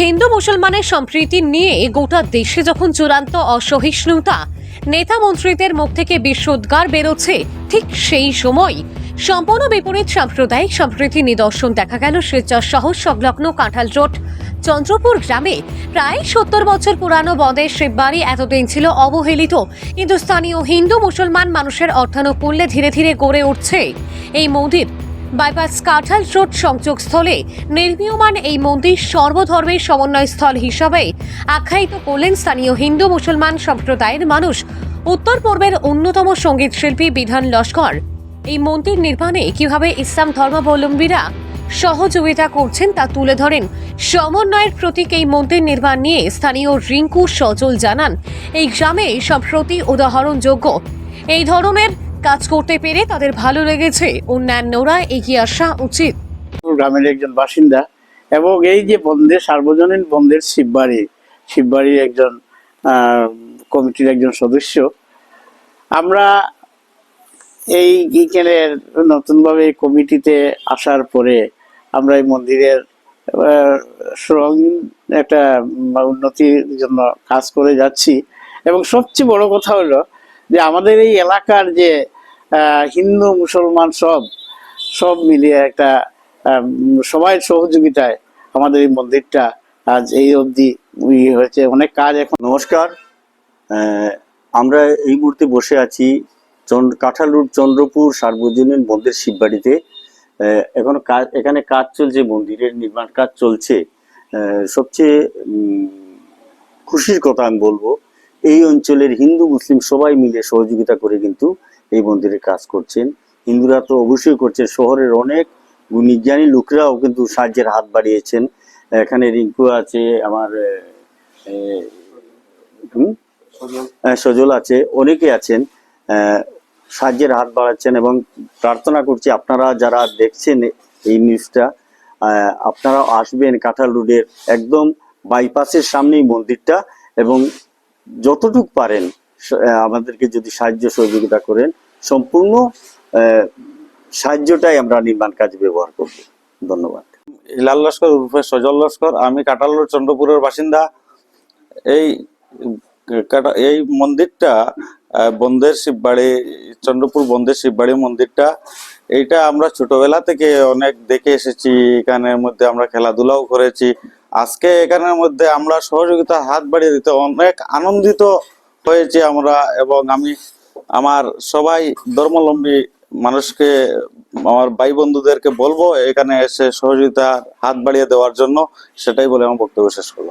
হিন্দু মুসলমানের সম্প্রীতি নিয়ে গোটা দেশে যখন চূড়ান্ত অসহিষ্ণুতা, নেতা মন্ত্রীদের মুখ থেকে বিশ্বোদ্গার বেরোচ্ছে, ঠিক সেই সময় সম্পূর্ণ বিপরীত সাম্প্রদায়িক সম্প্রীতি নিদর্শন দেখা গেল শিলচর শহর সংলগ্ন কাঁঠাল রোড চন্দ্রপুর গ্রামে প্রায় সত্তর বছর পুরানো বদের শিববাড়ি এতদিন ছিল অবহেলিত। কিন্তু স্থানীয় হিন্দু মুসলমান মানুষের অর্থানুকূল্যে ধীরে ধীরে গড়ে উঠছে এই মন্দির। বাইপাস কাঁঠাল রোড সংযোগস্থলে নির্মীয়মান এই মন্দির সর্বধর্মের সমন্বয়স্থল হিসাবে আখ্যায়িত করলেন স্থানীয় হিন্দু মুসলমান সম্প্রদায়ের মানুষ। উত্তর পূর্বের অন্যতম সংগীত শিল্পী বিধান লস্কর, এই মন্দির নির্মাণে কীভাবে ইসলাম ধর্মাবলম্বীরা সহযোগিতা করছেন তা তুলে ধরেন। সমন্বয়ের প্রতীক এই মন্দির নির্মাণ নিয়ে স্থানীয় রিঙ্কু সজল জানান, এই গ্রামে সম্প্রতি উদাহরণযোগ্য। এই ধরনের কাজ করতে পেরে তাদের ভালো লেগেছে। অন্যান্যরা এগিয়ে আসা উচিত। গ্রামের একজন বাসিন্দা এবং এই যে বন্ধের সার্বজনীন বন্ধের শিববাড়ি শিববাড়ির একজন কমিটির একজন সদস্য আমরা এই এইখানের নতুনভাবে এই কমিটিতে আসার পরে আমরা এই মন্দিরের আহ, একটা উন্নতির জন্য কাজ করে যাচ্ছি। এবং সবচেয়ে বড় কথা হলো যে আমাদের এই এলাকার যে হিন্দু, মুসলমান সব সব মিলিয়ে একটা সবাই সহযোগিতায় আমাদের এই মন্দিরটা আজ এই অবধি ইয়ে হয়েছে, অনেক কাজ এখন। নমস্কার। আমরা এই মুহূর্তে বসে আছি চন্দ্র, কাঁঠালুর চন্দ্রপুর সার্বজনীন মন্দির শিববাড়িতে। এখনও কাজ, এখানে কাজ চলছে, মন্দিরের নির্মাণ কাজ চলছে। সবচেয়ে খুশির কথা আমি বলব, এই অঞ্চলের হিন্দু, মুসলিম সবাই মিলে সহযোগিতা করে কিন্তু এই মন্দিরে কাজ করছেন। হিন্দুরা তো অবশ্যই করছে। শহরের অনেক গুণীজ্ঞানী লোকরাও কিন্তু সাহায্যের হাত বাড়িয়েছেন। এখানে রিঙ্কু আছে আমার? আহ, সজল আছে অনেকে আছেন। সাহায্যের হাত বাড়াচ্ছেন এবং প্রার্থনা করছি আপনারা যারা দেখছেন এই নিউজটা আহ, আপনারা আসবেন কাঁঠাল রোডের একদম বাইপাসের সামনেই মন্দিরটা এবং যতটুক পারেন আমাদেরকে যদি সাহায্য সহযোগিতা করেন, সম্পূর্ণ সাহায্যটাই আমরা নির্মাণ কাজে ব্যবহার করব। ধন্যবাদ। হিলাল লস্কর, উর্ফে সজল লস্কর, আমি কাটালোর চন্দ্রপুরের বাসিন্দা। এই এই মন্দিরটা বন্দের শিববাড়ি, চন্দ্রপুর বন্দের শিববাড়ি মন্দিরটা, এইটা আমরা ছোটবেলা থেকে অনেক দেখে এসেছি। এখানের মধ্যে আমরা খেলাধুলাও করেছি। আজকে এখানের মধ্যে আমরা সহযোগিতা হাত বাড়িয়ে দিতে অনেক আনন্দিত হয়েছে আমরা এবং আমি আমার সবাই ধর্মলম্বী মানুষকে, আমার ভাই বন্ধুদেরকে বলব এখানে এসে সহযোগিতা হাত বাড়িয়ে দেওয়ার জন্য, সেটাই বলে আমার বক্তব্য শেষ করলাম